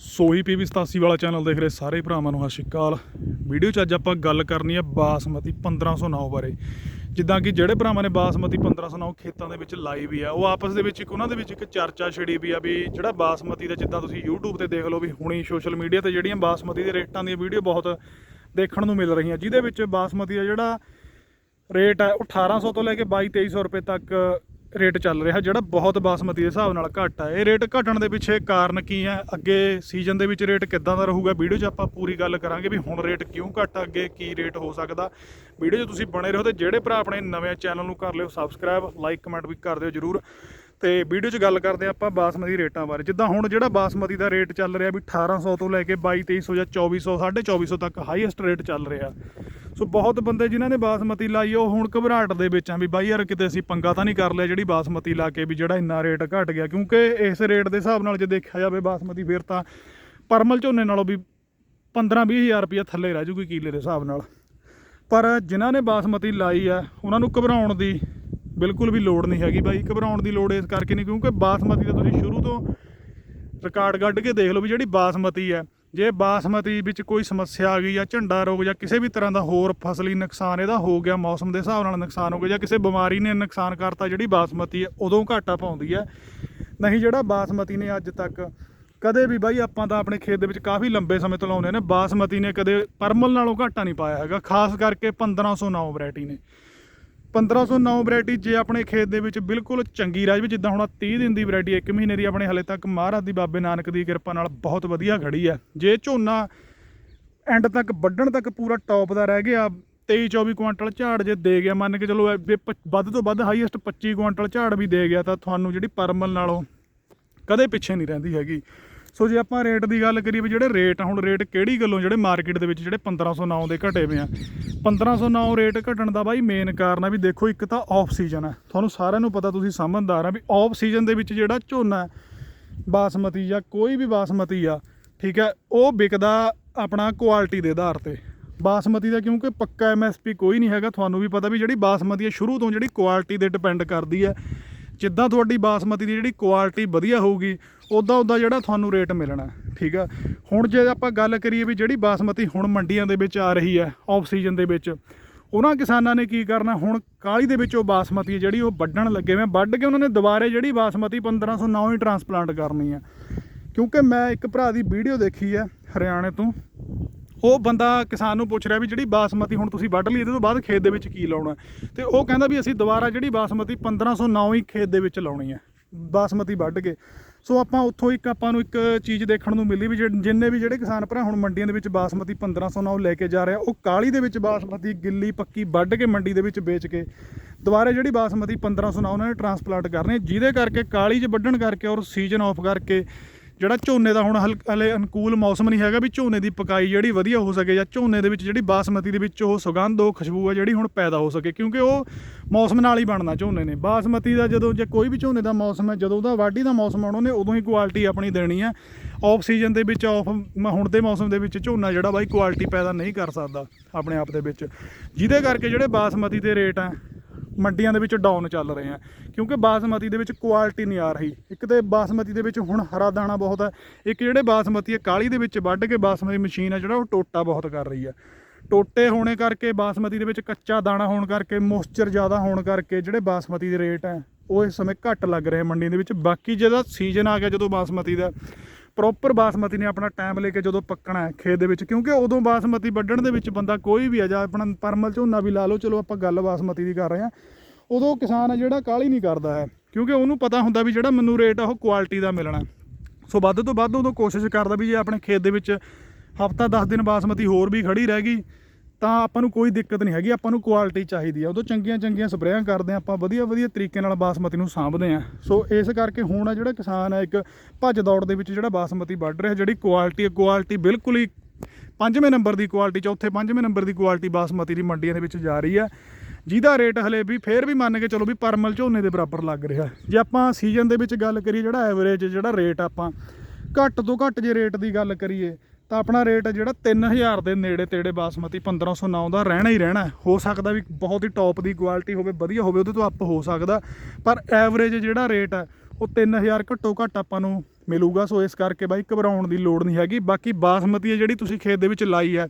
ਸੋਹੀ PV 87 ਵਾਲਾ channel ਦੇਖ ਰਹੇ ਸਾਰੇ ਭਰਾਵਾਂ ਨੂੰ ਸਤਿ ਸ਼੍ਰੀ ਅਕਾਲ। ਵੀਡੀਓ 'ਚ ਅੱਜ ਆਪਾਂ ਗੱਲ ਕਰਨੀ ਹੈ ਬਾਸਮਤੀ 1509 ਬਾਰੇ। ਜਿੱਦਾਂ ਕਿ ਜਿਹੜੇ ਭਰਾਵਾਂ ਨੇ ਬਾਸਮਤੀ 1509 ਖੇਤਾਂ ਦੇ ਵਿੱਚ ਲਾਈ ਵੀ ਆ, ਉਹ ਆਪਸ ਦੇ ਵਿੱਚ ਇੱਕ ਉਹਨਾਂ ਦੇ ਵਿੱਚ ਇੱਕ ਚਰਚਾ ਛਿੜੀ ਵੀ ਆ ਵੀ ਜਿਹੜਾ ਬਾਸਮਤੀ ਦਾ ਜਿੱਦਾਂ ਤੁਸੀਂ YouTube ਤੇ ਦੇਖ ਲਓ ਵੀ ਹੁਣੀ ਸੋਸ਼ਲ ਮੀਡੀਆ ਤੇ ਜਿਹੜੀਆਂ ਬਾਸਮਤੀ ਦੇ ਰੇਟਾਂ ਦੀਆਂ ਵੀਡੀਓ ਬਹੁਤ ਦੇਖਣ ਨੂੰ ਮਿਲ ਰਹੀਆਂ, ਜਿਹਦੇ ਵਿੱਚ ਬਾਸਮਤੀ ਦਾ ਜਿਹੜਾ ਰੇਟ ਹੈ ਉਹ 1800 ਤੋਂ ਲੈ ਕੇ 22 2300 ਰੁਪਏ ਤੱਕ ਰੇਟ ਚੱਲ ਰਿਹਾ ਜਿਹੜਾ ਬਹੁਤ ਬਾਸਮਤੀ ਦੇ ਹਿਸਾਬ ਨਾਲ ਘੱਟ ਹੈ ਇਹ ਰੇਟ ਘਟਣ ਦੇ ਪਿੱਛੇ ਕਾਰਨ ਕੀ ਹੈ ਅੱਗੇ ਸੀਜ਼ਨ ਦੇ ਵਿੱਚ ਰੇਟ ਕਿੱਦਾਂ ਦਾ ਰਹੂਗਾ? ਵੀਡੀਓ 'ਚ ਆਪਾਂ ਪੂਰੀ ਗੱਲ ਕਰਾਂਗੇ ਵੀ ਹੁਣ ਰੇਟ ਕਿਉਂ ਘੱਟ ਆ, ਅੱਗੇ ਕੀ ਰੇਟ ਹੋ ਸਕਦਾ। ਵੀਡੀਓ 'ਚ ਤੁਸੀਂ ਬਣੇ ਰਹੋ ਤੇ ਜਿਹੜੇ ਭਰਾ ਆਪਣੇ ਨਵੇਂ ਚੈਨਲ ਨੂੰ ਕਰ ਲਿਓ ਸਬਸਕ੍ਰਾਈਬ ਲਾਈਕ ਕਮੈਂਟ ਵੀ ਕਰ ਦਿਓ ਜਰੂਰ। ਤੇ ਵੀਡੀਓ 'ਚ ਗੱਲ ਕਰਦੇ ਹਾਂ ਆਪਾਂ ਬਾਸਮਤੀ ਰੇਟਾਂ ਬਾਰੇ। ਜਿੱਦਾਂ ਹੁਣ ਜਿਹੜਾ ਬਾਸਮਤੀ ਦਾ ਰੇਟ ਚੱਲ ਰਿਹਾ ਵੀ 1800 ਤੋਂ ਲੈ ਕੇ 22 2300 ਜਾਂ 2400 2450 ਤੱਕ ਹਾਈਐਸਟ ਰੇਟ ਚੱਲ ਰਿਹਾ। ਸੋ ਬਹੁਤ ਬੰਦੇ ਜਿਨ੍ਹਾਂ ਨੇ ਬਾਸਮਤੀ ਲਾਈ ਉਹ ਹੁਣ ਘਬਰਾਹਟ ਦੇ ਵਿੱਚ ਆ ਵੀ ਬਾਈ ਯਾਰ ਕਿਤੇ ਅਸੀਂ ਪੰਗਾ ਤਾਂ ਨਹੀਂ ਕਰ ਲਿਆ ਜਿਹੜੀ ਬਾਸਮਤੀ ਲਾ ਕੇ ਵੀ ਜਿਹੜਾ ਇੰਨਾ ਰੇਟ ਘਟ ਗਿਆ। ਕਿਉਂਕਿ ਇਸ ਰੇਟ ਦੇ ਹਿਸਾਬ ਨਾਲ ਜੇ ਦੇਖਿਆ ਜਾਵੇ ਬਾਸਮਤੀ ਫਿਰ ਤਾਂ ਪਰਮਲ ਝੋਨੇ ਨਾਲੋਂ ਵੀ 15 ਹਜ਼ਾਰ ਰੁਪਏ ਥੱਲੇ ਰਹਿ ਜੂਗੀ ਕਿਲੇ ਦੇ ਹਿਸਾਬ ਨਾਲ। ਪਰ ਜਿਨ੍ਹਾਂ ਨੇ ਬਾਸਮਤੀ ਲਾਈ ਆ, ਉਹਨਾਂ ਨੂੰ ਘਬਰਾਉਣ ਦੀ ਬਿਲਕੁਲ ਵੀ ਲੋੜ ਨਹੀਂ ਹੈਗੀ ਬਾਈ, ਘਬਰਾਉਣ ਦੀ ਲੋੜ ਇਸ ਕਰਕੇ ਨਹੀਂ, ਕਿਉਂਕਿ ਬਾਸਮਤੀ ਦਾ ਤੁਸੀਂ ਸ਼ੁਰੂ ਤੋਂ ਰਿਕਾਰਡ ਕੱਢ ਕੇ ਦੇਖ ਲਓ ਵੀ ਜਿਹੜੀ ਬਾਸਮਤੀ ਹੈ, ਜੇ ਬਾਸਮਤੀ ਵਿੱਚ ਕੋਈ ਸਮੱਸਿਆ ਆ ਗਈ ਜਾਂ ਝੰਡਾ ਰੋਗ ਜਾਂ ਕਿਸੇ ਵੀ ਤਰ੍ਹਾਂ ਦਾ ਹੋਰ ਫਸਲੀ ਨੁਕਸਾਨ, ਇਹਦਾ ਹੋ ਗਿਆ ਮੌਸਮ ਦੇ ਹਿਸਾਬ ਨਾਲ ਨੁਕਸਾਨ ਹੋ ਗਿਆ ਜਾਂ ਕਿਸੇ ਬਿਮਾਰੀ ਨੇ ਨੁਕਸਾਨ ਕਰਤਾ ਜਿਹੜੀ ਬਾਸਮਤੀ ਹੈ, ਉਦੋਂ ਘਾਟਾ ਪਾਉਂਦੀ ਹੈ। ਨਹੀਂ ਜਿਹੜਾ ਬਾਸਮਤੀ ਨੇ ਅੱਜ ਤੱਕ ਕਦੇ ਵੀ ਬਾਈ ਆਪਾਂ ਤਾਂ ਆਪਣੇ ਖੇਤ ਦੇ ਵਿੱਚ ਕਾਫੀ ਲੰਬੇ ਸਮੇਂ ਤੋਂ ਲਾਉਂਦੇ ਨੇ, ਬਾਸਮਤੀ ਨੇ ਕਦੇ ਪਰਮਲ ਨਾਲੋਂ ਘਾਟਾ ਨਹੀਂ ਪਾਇਆ ਹੈਗਾ, ਖਾਸ ਕਰਕੇ 1509 ਵੈਰਾਈਟੀ ਨੇ। 1509 ਵੈਰਾਈਟੀ ਜੇ ਆਪਣੇ ਖੇਤ ਦੇ ਵਿੱਚ ਬਿਲਕੁਲ ਚੰਗੀ ਰਾਜ ਵੀ ਜਿੱਦਾਂ ਹੁਣ ਆਹ 30 ਦਿਨ ਦੀ ਵੈਰਾਈਟੀ 1 ਮਹੀਨੇ ਦੀ ਆਪਣੇ ਹਲੇ ਤੱਕ ਮਹਾਰਾਜ ਦੀ ਬਾਬੇ ਨਾਨਕ ਦੀ ਕਿਰਪਾ ਨਾਲ ਬਹੁਤ ਵਧੀਆ ਖੜੀ ਹੈ। ਜੇ ਝੋਨਾ ਐਂਡ ਤੱਕ ਵੱਢਣ ਤੱਕ ਪੂਰਾ ਟੌਪ ਦਾ ਰਹਿ ਗਿਆ 23 24 ਕੁਇੰਟਲ ਝਾੜ ਜੇ ਦੇ ਗਿਆ, ਮੰਨ ਕੇ ਚਲੋ ਇਹ ਪ- ਵੱਧ ਤੋਂ ਵੱਧ ਹਾਈਐਸਟ 25 ਕੁਇੰਟਲ ਝਾੜ ਵੀ ਦੇ ਗਿਆ, ਤਾਂ ਤੁਹਾਨੂੰ ਜਿਹੜੀ ਪਰਮਲ ਨਾਲੋਂ ਕਦੇ ਪਿੱਛੇ ਨਹੀਂ ਰਹਿੰਦੀ ਹੈਗੀ। ਸੋ ਜੇ ਆਪਾਂ ਰੇਟ ਦੀ ਗੱਲ ਕਰੀਏ ਵੀ ਜਿਹੜੇ ਰੇਟ ਹੁਣ ਰੇਟ ਕਿਹੜੀ ਗੱਲੋਂ ਜਿਹੜੇ ਮਾਰਕੀਟ ਦੇ ਵਿੱਚ ਜਿਹੜੇ 1509 ਦੇ ਘਟੇ ਹੋਏ ਆ? 1509 ਰੇਟ ਘਟਣ ਦਾ ਬਾਈ ਮੇਨ ਕਾਰਨ ਆ ਵੀ ਦੇਖੋ, ਇੱਕ ਤਾਂ ਆਫ ਸੀਜ਼ਨ ਆ। ਤੁਹਾਨੂੰ ਸਾਰਿਆਂ ਨੂੰ ਪਤਾ, ਤੁਸੀਂ ਸਮਝਦਾਰ ਆ ਵੀ ਆਫ ਸੀਜ਼ਨ ਦੇ ਵਿੱਚ ਜਿਹੜਾ ਝੋਨਾ ਬਾਸਮਤੀ ਜਾਂ ਕੋਈ ਵੀ ਬਾਸਮਤੀ ਆ, ਠੀਕ ਹੈ ਉਹ ਵਿਕਦਾ ਆਪਣਾ ਕੁਆਲਿਟੀ ਦੇ ਆਧਾਰ ਤੇ। ਬਾਸਮਤੀ ਦਾ ਕਿਉਂਕਿ ਪੱਕਾ ਐਮਐਸਪੀ ਕੋਈ ਨਹੀਂ ਹੈਗਾ, ਤੁਹਾਨੂੰ ਵੀ ਪਤਾ ਵੀ ਜਿਹੜੀ ਬਾਸਮਤੀ ਹੈ ਸ਼ੁਰੂ ਤੋਂ ਜਿਹੜੀ ਕੁਆਲਿਟੀ ਦੇ ਡਿਪੈਂਡ ਕਰਦੀ ਹੈ ਜਿੱਦਾਂ ਤੁਹਾਡੀ ਬਾਸਮਤੀ ਦੀ ਜਿਹੜੀ ਕੁਆਲਿਟੀ ਵਧੀਆ ਹੋਊਗੀ ਉਦਾਂ ਉਦਾਂ ਜਿਹੜਾ ਤੁਹਾਨੂੰ ਰੇਟ ਮਿਲਣਾ, ਠੀਕ ਆ? ਹੁਣ ਜੇ ਆਪਾਂ ਗੱਲ ਕਰੀਏ ਵੀ ਜਿਹੜੀ ਬਾਸਮਤੀ ਹੁਣ ਮੰਡੀਆਂ ਦੇ ਵਿੱਚ ਆ ਰਹੀ ਹੈ ਆਫ ਸੀਜ਼ਨ ਦੇ ਵਿੱਚ, ਉਹਨਾਂ ਕਿਸਾਨਾਂ ਨੇ ਕੀ ਕਰਨਾ? ਹੁਣ ਕਾਲੀ ਦੇ ਵਿੱਚ ਉਹ ਬਾਸਮਤੀ ਹੈ ਜਿਹੜੀ ਉਹ ਵੱਢਣ ਲੱਗੇ ਹੋਏ ਵੱਢ ਕੇ ਉਹਨਾਂ ਨੇ ਦੁਬਾਰੇ ਜਿਹੜੀ ਬਾਸਮਤੀ 1509 ਹੀ ਟਰਾਂਸਪਲਾਂਟ ਕਰਨੀ ਆ ਕਿਉਂਕਿ ਮੈਂ ਇੱਕ ਭਰਾ ਦੀ ਵੀਡੀਓ ਦੇਖੀ ਹੈ, ਹਰਿਆਣੇ ਤੋਂ। ਉਹ ਬੰਦਾ ਕਿਸਾਨ ਨੂੰ ਪੁੱਛ ਰਿਹਾ ਵੀ ਜਿਹੜੀ ਬਾਸਮਤੀ ਹੁਣ ਤੁਸੀਂ ਵੱਢ ਲਈ, ਇਹਦੇ ਤੋਂ ਬਾਅਦ ਖੇਤ ਦੇ ਵਿੱਚ ਕੀ ਲਾਉਣਾ? ਤੇ ਉਹ ਕਹਿੰਦਾ ਵੀ ਅਸੀਂ ਦੁਬਾਰਾ ਜਿਹੜੀ ਬਾਸਮਤੀ 1509 ਹੀ ਖੇਤ ਦੇ ਵਿੱਚ ਲਾਉਣੀ ਹੈ, ਬਾਸਮਤੀ ਵੱਢ ਕੇ। ਸੋ ਆਪਾਂ ਉੱਥੋਂ ਇੱਕ ਆਪਾਂ ਨੂੰ ਇੱਕ ਚੀਜ਼ ਦੇਖਣ ਨੂੰ ਮਿਲੀ ਵੀ ਜਿੰਨੇ ਵੀ ਜਿਹੜੇ ਕਿਸਾਨ ਭਰਾ ਹੁਣ ਮੰਡੀਆਂ ਦੇ ਵਿੱਚ ਬਾਸਮਤੀ 1509 ਲੈ ਕੇ ਜਾ ਰਿਹਾ ਉਹ ਕਾਲੀ ਦੇ ਵਿੱਚ ਬਾਸਮਤੀ ਗਿੱਲੀ ਪੱਕੀ ਵੱਢ ਕੇ ਮੰਡੀ ਦੇ ਵਿੱਚ ਵੇਚ ਕੇ ਦੁਬਾਰੇ ਜਿਹੜੀ ਬਾਸਮਤੀ 1509 ਉਹਨਾਂ ਨੇ ਟਰਾਂਸਪਲਾਂਟ ਕਰਨੇ ਜਿਹਦੇ ਕਰਕੇ ਕਾਲੀ 'ਚ ਵੱਢਣ ਕਰਕੇ ਔਰ ਸੀਜ਼ਨ ਆਫ ਕਰਕੇ ਜਿਹੜਾ ਝੋਨੇ ਦਾ ਹੁਣ ਹਲ- ਹਲੇ ਅਨੁਕੂਲ ਮੌਸਮ ਨਹੀਂ ਹੈਗਾ ਵੀ ਝੋਨੇ ਦੀ ਪਕਾਈ ਜਿਹੜੀ ਵਧੀਆ ਹੋ ਸਕੇ ਜਾਂ ਝੋਨੇ ਦੇ ਵਿੱਚ ਜਿਹੜੀ ਬਾਸਮਤੀ ਦੇ ਵਿੱਚ ਉਹ ਸੁਗੰਧ, ਉਹ ਖੁਸ਼ਬੂ ਆ ਜਿਹੜੀ ਹੁਣ ਪੈਦਾ ਹੋ ਸਕੇ, ਕਿਉਂਕਿ ਉਹ ਮੌਸਮ ਨਾਲ ਹੀ ਬਣਨਾ ਝੋਨੇ ਨੇ। ਬਾਸਮਤੀ ਦਾ ਜਦੋਂ ਜੇ ਕੋਈ ਵੀ ਝੋਨੇ ਦਾ ਮੌਸਮ ਹੈ, ਜਦੋਂ ਦਾ ਵਾਢੀ ਦਾ ਮੌਸਮ ਆਉਣਾ, ਉਹਨੇ ਉਦੋਂ ਹੀ ਕੁਆਲਿਟੀ ਆਪਣੀ ਦੇਣੀ ਹੈ। ਆਫ ਸੀਜ਼ਨ ਦੇ ਵਿੱਚ ਆਫ ਹੁਣ ਦੇ ਮੌਸਮ ਦੇ ਵਿੱਚ ਝੋਨਾ ਜਿਹੜਾ ਬਾਈ ਕੁਆਲਿਟੀ ਪੈਦਾ ਨਹੀਂ ਕਰ ਸਕਦਾ ਆਪਣੇ ਆਪ ਦੇ ਵਿੱਚ। ਜਿਹਦੇ ਕਰਕੇ ਜਿਹੜੇ ਬਾਸਮਤੀ ਦੇ ਰੇਟ ਆ ਮੰਡੀਆਂ ਦੇ ਵਿੱਚ ਡਾਊਨ ਚੱਲ ਰਹੇ ਆ। ਕਿਉਂਕਿ ਬਾਸਮਤੀ ਦੇ ਵਿੱਚ ਕੁਆਲਿਟੀ ਨਹੀਂ ਆ ਰਹੀ। ਇੱਕ ਤੇ ਬਾਸਮਤੀ ਦੇ ਵਿੱਚ ਹੁਣ ਹਰਾ ਦਾਣਾ ਬਹੁਤ ਹੈ ਇੱਕ ਜਿਹੜੇ ਬਾਸਮਤੀ ਹੈ ਕਾਲੀ ਦੇ ਵਿੱਚ ਵੱਢ ਕੇ ਬਾਸਮਤੀ ਮਸ਼ੀਨ ਹੈ ਜਿਹੜਾ ਉਹ ਟੋਟਾ ਬਹੁਤ ਕਰ ਰਹੀ ਹੈ ਟੋਟੇ ਹੋਣੇ ਕਰਕੇ ਬਾਸਮਤੀ ਦੇ ਵਿੱਚ ਕੱਚਾ ਦਾਣਾ ਹੋਣ ਕਰਕੇ ਮੋਇਸਚਰ ਜ਼ਿਆਦਾ ਹੋਣ ਕਰਕੇ ਜਿਹੜੇ ਬਾਸਮਤੀ ਦੇ ਰੇਟ ਹੈ ਉਹ ਇਸ ਸਮੇਂ ਘੱਟ ਲੱਗ ਰਹੇ ਮੰਡੀ ਦੇ ਵਿੱਚ। ਬਾਕੀ ਜਿਹਦਾ ਸੀਜ਼ਨ ਆ ਗਿਆ ਜਦੋਂ ਬਾਸਮਤੀ ਦਾ ਪ੍ਰੋਪਰ ਬਾਸਮਤੀ ਨੇ ਆਪਣਾ ਟਾਈਮ ਲੈ ਕੇ ਜਦੋਂ ਪੱਕਣਾ ਹੈ ਖੇਤ ਦੇ ਵਿੱਚ, ਕਿਉਂਕਿ ਉਦੋਂ ਬਾਸਮਤੀ ਵੱਢਣ ਦੇ ਵਿੱਚ ਬੰਦਾ ਕੋਈ ਵੀ ਆ, ਜਾ ਆਪਣਾ ਪਰਮਲ ਝੋਨਾ ਵੀ ਲਾ ਲਓ, ਚਲੋ ਆਪਾਂ ਗੱਲ ਬਾਸਮਤੀ ਦੀ ਕਰ ਰਹੇ ਹਾਂ, ਉਦੋਂ ਕਿਸਾਨ ਆ ਜਿਹੜਾ ਕਾਹਲੀ ਨਹੀਂ ਕਰਦਾ ਹੈ, ਕਿਉਂਕਿ ਉਹਨੂੰ ਪਤਾ ਹੁੰਦਾ ਵੀ ਜਿਹੜਾ ਮੈਨੂੰ ਰੇਟ ਆ ਉਹ ਕੁਆਲਿਟੀ ਦਾ ਮਿਲਣਾ ਸੋ ਵੱਧ ਤੋਂ ਵੱਧ ਉਦੋਂ ਕੋਸ਼ਿਸ਼ ਕਰਦਾ ਵੀ ਜੇ ਆਪਣੇ ਖੇਤ ਦੇ ਵਿੱਚ ਹਫਤਾ 10 ਦਿਨ ਬਾਸਮਤੀ ਹੋਰ ਵੀ ਖੜੀ ਰਹਿ ਗਈ ਤਾਂ ਆਪਾਂ ਨੂੰ ਕੋਈ ਦਿੱਕਤ ਨਹੀਂ ਹੈਗੀ, ਆਪਾਂ ਨੂੰ ਕੁਆਲਿਟੀ ਚਾਹੀਦੀ ਆ। ਉਦੋਂ ਚੰਗੀਆਂ ਚੰਗੀਆਂ ਸਪਰੇਆਂ ਕਰਦੇ ਆ, ਆਪਾਂ ਵਧੀਆ ਵਧੀਆ ਤਰੀਕੇ ਨਾਲ ਬਾਸਮਤੀ ਨੂੰ ਸਾਂਭਦੇ ਆ। ਸੋ ਇਸ ਕਰਕੇ ਹੁਣ ਆ ਜਿਹੜਾ ਕਿਸਾਨ ਹੈ ਇੱਕ ਭੱਜ ਦੌੜ ਦੇ ਵਿੱਚ ਜਿਹੜਾ ਬਾਸਮਤੀ ਵੱਢ ਰਿਹਾ, ਜਿਹੜੀ ਕੁਆਲਿਟੀ ਹੈ ਕੁਆਲਿਟੀ ਬਿਲਕੁਲ ਹੀ ਪੰਜਵੇਂ ਨੰਬਰ ਦੀ ਕੁਆਲਿਟੀ ਚੌਥੇ ਪੰਜਵੇਂ ਨੰਬਰ ਦੀ ਕੁਆਲਿਟੀ ਬਾਸਮਤੀ ਦੀ ਮੰਡੀਆਂ ਦੇ ਵਿੱਚ ਜਾ ਰਹੀ ਹੈ ਜਿਹਦਾ ਰੇਟ ਹਲੇ ਵੀ ਫੇਰ ਵੀ ਮੰਨ ਕੇ ਚਲੋ ਵੀ ਪਰਮਲ ਝੋਨੇ ਦੇ ਬਰਾਬਰ ਲੱਗ ਰਿਹਾ। ਜੇ ਆਪਾਂ ਸੀਜ਼ਨ ਦੇ ਵਿੱਚ ਗੱਲ ਕਰੀਏ, ਜਿਹੜਾ ਐਵਰੇਜ ਜਿਹੜਾ ਰੇਟ ਆਪਾਂ, ਘੱਟ ਤੋਂ ਘੱਟ ਜੇ ਰੇਟ ਦੀ ਗੱਲ ਕਰੀਏ ਤਾਂ ਆਪਣਾ ਰੇਟ ਜਿਹੜਾ 3000 ਦੇ ਨੇੜੇ ਤੇੜੇ ਬਾਸਮਤੀ 1509 ਦਾ ਰਹਿਣਾ ਹੀ ਰਹਿਣਾ ਹੋ। ਸਕਦਾ ਵੀ ਬਹੁਤ ਹੀ ਟੌਪ ਦੀ ਕੁਆਲਿਟੀ ਹੋਵੇ, ਵਧੀਆ ਹੋਵੇ, ਉਹਦੇ ਤੋਂ ਅੱਪ ਹੋ ਸਕਦਾ। ਪਰ ਐਵਰੇਜ ਜਿਹੜਾ ਰੇਟ ਹੈ, ਉਹ 3000 ਘੱਟੋ ਘੱਟ ਆਪਾਂ ਨੂੰ ਮਿਲੂਗਾ। ਸੋ ਇਸ ਕਰਕੇ ਬਾਈ, ਘਬਰਾਉਣ ਦੀ ਲੋੜ ਨਹੀਂ ਹੈਗੀ। ਬਾਕੀ ਬਾਸਮਤੀ ਹੈ ਜਿਹੜੀ ਤੁਸੀਂ ਖੇਤ ਦੇ ਵਿੱਚ ਲਾਈ ਹੈ,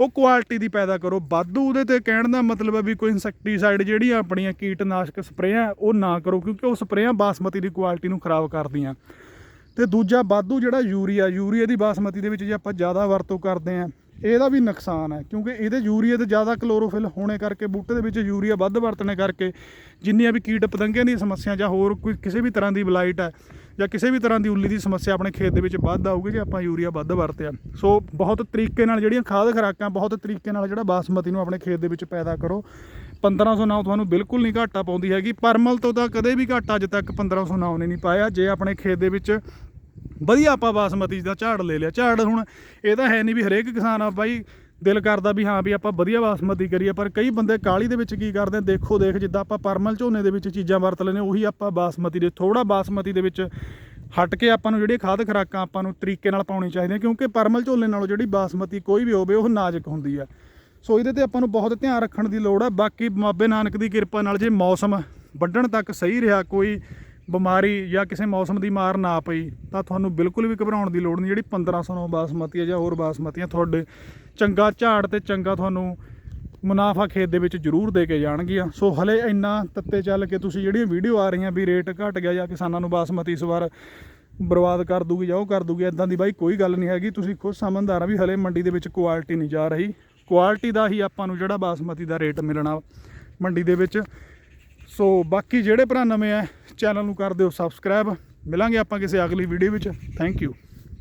ਉਹ ਕੁਆਲਿਟੀ ਦੀ ਪੈਦਾ ਕਰੋ। ਵਾਧੂ ਉਹਦੇ ਤੇ ਕਹਿਣ ਦਾ ਮਤਲਬ ਹੈ ਵੀ ਕੋਈ ਇਨਸੈਕਟੀਸਾਈਡ ਜਿਹੜੀਆਂ ਆਪਣੀਆਂ ਕੀਟਨਾਸ਼ਕ ਸਪਰੇਆਂ, ਉਹ ਨਾ ਕਰੋ, ਕਿਉਂਕਿ ਉਹ ਸਪਰੇਆਂ ਬਾਸਮਤੀ ਦੀ ਕੁਆਲਿਟੀ ਨੂੰ ਖਰਾਬ ਕਰਦੀਆਂ। ਤੇ ਦੂਜਾ ਵਾਧੂ ਜਿਹੜਾ ਯੂਰੀਆ ਯੂਰੀਆ ਦੀ ਬਾਸਮਤੀ ਦੇ ਵਿੱਚ ਜੇ ਆਪਾਂ ਜ਼ਿਆਦਾ ਵਰਤੋਂ ਕਰਦੇ ਆਂ ਇਹਦਾ ਵੀ ਨੁਕਸਾਨ ਹੈ, ਕਿਉਂਕਿ ਇਹਦੇ ਯੂਰੀਆ ਤੇ ਜ਼ਿਆਦਾ ਕਲੋਰੋਫਿਲ ਹੋਣੇ ਕਰਕੇ, ਬੂਟੇ ਦੇ ਵਿੱਚ ਯੂਰੀਆ ਵੱਧ ਵਰਤਣੇ ਕਰਕੇ, ਜਿੰਨੀਆਂ ਵੀ ਕੀਟ ਪਤੰਗਿਆਂ ਦੀ ਸਮੱਸਿਆ ਜਾਂ ਹੋਰ ਕੋਈ ਕਿਸੇ ਵੀ ਤਰ੍ਹਾਂ ਦੀ ਬਲਾਈਟ ਹੈ ਜਾਂ ਕਿਸੇ ਵੀ ਤਰ੍ਹਾਂ ਦੀ ਉੱਲੀ ਦੀ ਸਮੱਸਿਆ ਆਪਣੇ ਖੇਤ ਦੇ ਵਿੱਚ ਵੱਧ ਆਊਗੀ ਜੇ ਆਪਾਂ ਯੂਰੀਆ ਵੱਧ ਵਰਤਿਆ। ਸੋ ਬਹੁਤ ਤਰੀਕੇ ਨਾਲ ਜਿਹੜੀਆਂ ਖਾਦ ਖੁਰਾਕਾਂ, ਬਹੁਤ ਤਰੀਕੇ ਨਾਲ ਜਿਹੜਾ ਬਾਸਮਤੀ ਨੂੰ ਆਪਣੇ ਖੇਤ ਦੇ ਵਿੱਚ ਪੈਦਾ ਕਰੋ। 1500 ਨਾਉ ਤੁਹਾਨੂੰ ਬਿਲਕੁਲ ਨਹੀਂ ਘਾਟਾ ਪਾਉਂਦੀ ਹੈਗੀ, ਪਰਮਲ ਤੋਂ ਤਾਂ ਕਦੇ ਵੀ ਘਾਟਾ ਅੱਜ ਤੱਕ 1500 ਨਾਉ ਨੇ ਨਹੀਂ ਪਾਇਆ। ਜੇ ਆਪਣੇ ਖੇਤ ਦੇ ਵਿੱਚ ਵਧੀਆ ਆਪਾਂ ਬਾਸਮਤੀ ਦਾ ਝਾੜ ਲੈ ਲਿਆ। ਝਾੜ ਹੁਣ ਇਹ ਤਾਂ ਹੈ ਨਹੀਂ ਵੀ ਹਰੇਕ ਕਿਸਾਨ ਆ ਬਾਈ ਦਿਲ ਕਰਦਾ ਵੀ ਹਾਂ ਵੀ ਆਪਾਂ ਵਧੀਆ ਬਾਸਮਤੀ ਕਰੀਏ, ਪਰ ਕਈ ਬੰਦੇ ਕਾਲੀ ਦੇ ਵਿੱਚ ਕੀ ਕਰਦੇ ਆ, ਦੇਖੋ ਦੇਖ ਜਿੱਦਾਂ ਆਪਾਂ ਪਰਮਲ ਝੋਨੇ ਦੇ ਵਿੱਚ ਚੀਜ਼ਾਂ ਵਰਤ ਲੈਂਦੇ ਉਹੀ ਆਪਾਂ ਬਾਸਮਤੀ ਦੇ ਥੋੜਾ ਬਾਸਮਤੀ ਦੇ ਵਿੱਚ ਹਟ ਕੇ ਆਪਾਂ ਨੂੰ ਜਿਹੜੀਆਂ ਖਾਦ ਖੁਰਾਕਾਂ ਆਪਾਂ ਨੂੰ ਤਰੀਕੇ ਨਾਲ ਪਾਉਣੀ ਚਾਹੀਦੀਆਂ, ਕਿਉਂਕਿ ਪਰਮਲ ਝੋਨੇ ਨਾਲੋਂ ਜਿਹੜੀ ਬਾਸਮਤੀ ਕੋਈ ਵੀ ਹੋਵੇ, ਉਹ ਨਾਜ਼ੁਕ ਹੁੰਦੀ ਆ। ਸੋ ਇਹਦੇ ਤੇ ਆਪਾਂ ਨੂੰ ਬਹੁਤ ਧਿਆਨ ਰੱਖਣ ਦੀ ਲੋੜ ਆ। ਬਾਕੀ ਬਾਬੇ ਨਾਨਕ ਦੀ ਕਿਰਪਾ ਨਾਲ ਜੇ ਮੌਸਮ ਵੱਢਣ ਤੱਕ ਸਹੀ ਰਿਹਾ, ਕੋਈ ਬਿਮਾਰੀ ਜਾਂ ਕਿਸੇ ਮੌਸਮ ਦੀ ਮਾਰ ਨਾ ਪਈ, ਤਾਂ ਤੁਹਾਨੂੰ ਬਿਲਕੁਲ ਵੀ ਘਬਰਾਉਣ ਦੀ ਲੋੜ ਨਹੀਂ। ਜਿਹੜੀ 1509 ਬਾਸਮਤੀ ਹੈ ਜਾਂ ਹੋਰ ਬਾਸਮਤੀਆਂ ਤੁਹਾਡੇ ਚੰਗਾ ਝਾੜ ਤੇ ਚੰਗਾ ਤੁਹਾਨੂੰ ਮੁਨਾਫਾ ਖੇਤ ਦੇ ਵਿੱਚ ਜ਼ਰੂਰ ਦੇ ਕੇ ਜਾਣਗੀਆਂ। ਸੋ ਹਲੇ ਇੰਨਾ ਤੱਤੇ ਚੱਲ ਕੇ ਤੁਸੀਂ ਜਿਹੜੀਆਂ ਵੀਡੀਓ ਆ ਰਹੀਆਂ ਵੀ ਰੇਟ ਘਟ ਗਿਆ ਜਾਂ ਕਿਸਾਨਾਂ ਨੂੰ ਬਾਸਮਤੀ ਇਸ ਵਾਰ ਬਰਬਾਦ ਕਰ ਦੂਗੀ ਜਾਂ ਉਹ ਕਰ ਦੂਗੀ ਇਦਾਂ ਦੀ ਬਾਈ ਕੋਈ ਗੱਲ ਨਹੀਂ ਹੈਗੀ। ਤੁਸੀਂ ਖੁਦ ਸਮਝਦਾਰ ਆ ਵੀ ਹਲੇ ਮੰਡੀ ਦੇ ਵਿੱਚ ਕੁਆਲਿਟੀ ਨਹੀਂ ਜਾ ਰਹੀ। ਕੁਆਲਿਟੀ ਦਾ ਹੀ ਆਪਾਂ ਨੂੰ ਜਿਹੜਾ ਬਾਸਮਤੀ ਦਾ ਰੇਟ ਮਿਲਣਾ ਮੰਡੀ ਦੇ ਵਿੱਚ। ਸੋ ਬਾਕੀ ਜਿਹੜੇ ਭਰਾ ਨਵੇਂ ਆ ਚੈਨਲ ਨੂੰ ਕਰ ਦਿਓ ਸਬਸਕ੍ਰਾਈਬ। ਮਿਲਾਂਗੇ ਆਪਾਂ ਕਿਸੇ ਅਗਲੀ ਵੀਡੀਓ ਵਿੱਚ। Thank you